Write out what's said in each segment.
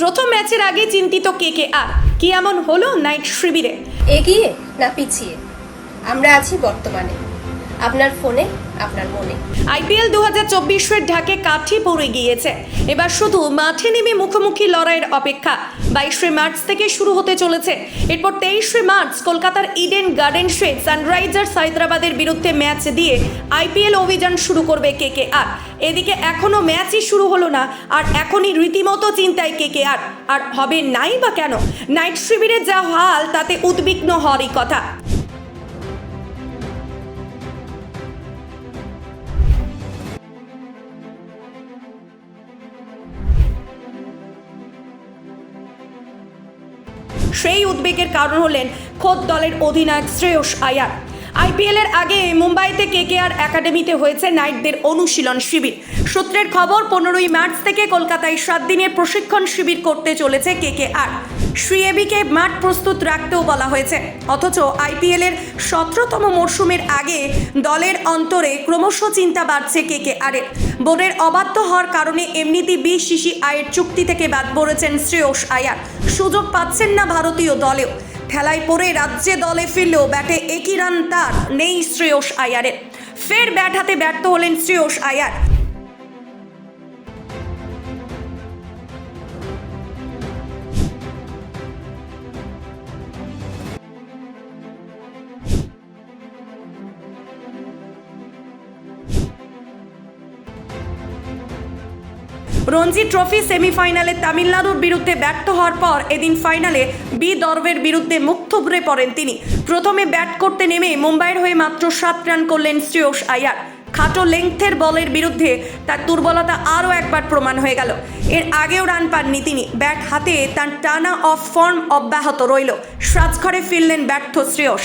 প্রথম ম্যাচের আগে চিন্তিত কে কে আর? কি এমন হলো নাইট শিবিরে? এগিয়ে না পিছিয়ে? আমরা আছি বর্তমানে। আপনার ফোনে, আপনার মনে। আইপিএল দু হাজার চব্বিশের ঢাকে কাঠি পড়ে গিয়েছে। এবার শুধু মাঠে নেমে মুখোমুখি লড়াইয়ের অপেক্ষা। বাইশে মার্চ থেকে শুরু হতে চলেছে। এরপর তেইশে মার্চ কলকাতার ইডেন গার্ডেন্সে সানরাইজার্স হায়দ্রাবাদের বিরুদ্ধে ম্যাচ দিয়ে আইপিএল অভিযান শুরু করবে কে কে আর এদিকে এখনও ম্যাচই শুরু হলো না, আর এখনই রীতিমতো চিন্তায় কে কে আর আর হবে নাই বা কেন? নাইট শিবিরের যা হাল, তাতে উদ্বিগ্ন হওয়ারই কথা। সেই উদ্বেগের কারণ হলেন খোদ দলের অধিনায়ক শ্রেয়স আয়ার। আইপিএল এর আগে মুম্বাইতে কেকেআর একাডেমিতে হয়েছে নাইটদের অনুশীলন শিবির। সূত্রের খবর, পনেরোই মার্চ থেকে কলকাতায় সাত দিনের প্রশিক্ষণ শিবির করতে চলেছে কেকেআর। শ্রীএবিকে মাঠ প্রস্তুত রাখতেও বলা হয়েছে। অথচ আইপিএল এর সতেরোতম মরশুমের আগে দলের অন্তরে ক্রমশ চিন্তা বাড়ছে কেকেআর এর বোর্ডের অবাধ্য হওয়ার কারণে এমনিতেই বিসিসি আয়ের চুক্তি থেকে বাদ পড়েছেন শ্রেয়স আয়ার। সুযোগ পাচ্ছেন না ভারতীয় দলেও। ঠেলায় পড়ে রাজ্যে দলে ফিরলেও ব্যাটে একই রান তার নেই শ্রেয়স আয়ারের। ফের ব্যাট হাতে ব্যর্থ হলেন শ্রেয়স আয়ার। রঞ্জি ট্রফি সেমিফাইনালে তামিলনাড়ুর বিরুদ্ধে ব্যর্থ হওয়ার পর এদিন ফাইনালে বি দর্বের বিরুদ্ধে মুখ থুবড়ে পড়েন তিনি। প্রথমে ব্যাট করতে নেমে মুম্বাইয়ের হয়ে মাত্র সাত রান করলেন শ্রেয়স আয়ার। খাটো লেংথের বলের বিরুদ্ধে তার দুর্বলতা আরও একবার প্রমাণ হয়ে গেল। এর আগেও রান পাননি তিনি। ব্যাট হাতে তার টানা অফ ফর্ম অব্যাহত রইল। সাজঘরে ফিরলেন ব্যর্থ শ্রেয়স।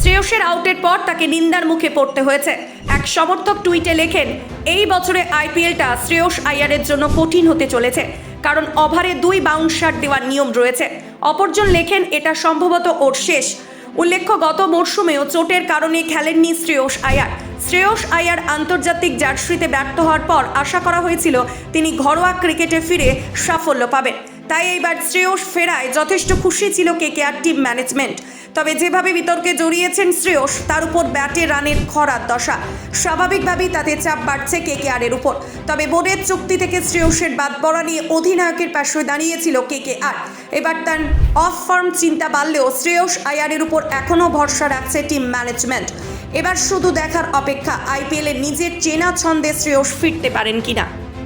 শ্রেয়সের আউটের পর তাকে নিন্দার মুখে পড়তে হয়েছে। এক সমর্থক টুইটে লেখেন, এই বছরে আইপিএলটা শ্রেয়স আয়ারের জন্য কঠিন হতে চলেছে, কারণ ওভারে দুই বাউন্সার দেওয়ার নিয়ম রয়েছে। অপরজন লেখেন, এটা সম্ভবত ওর শেষ। উল্লেখ্য, গত মরশুমেও চোটের কারণে খেলেননি শ্রেয়স আয়ার। শ্রেয়স আয়ার আন্তর্জাতিক জার্সিতে ব্যর্থ হওয়ার পর আশা করা হয়েছিল তিনি ঘরোয়া ক্রিকেটে ফিরে সাফল্য পাবেন। তাই এইবার শ্রেয়স ফেরায় যথেষ্ট খুশি ছিল কেকেআর টিম ম্যানেজমেন্ট। তবে যেভাবে বিতর্কে জড়িয়েছেন শ্রেয়স, তার উপর ব্যাটে রানের খরার দশা। স্বাভাবিকভাবেই তাতে চাপ বাড়ছে কেকেআরের উপর। তবে বোর্ডের চুক্তি থেকে শ্রেয়সের বাদ পড়া নিয়ে অধিনায়কের পাশে দাঁড়িয়েছিল কেকেআর। এবার তার অফ ফর্ম চিন্তা বাড়লেও শ্রেয়স আয়ারের উপর এখনও ভরসা রাখছে টিম ম্যানেজমেন্ট। এবার শুধু দেখার অপেক্ষা আইপিএলে নিজের চেনা ছন্দে শ্রেয়স ফিরতে পারেন কিনা।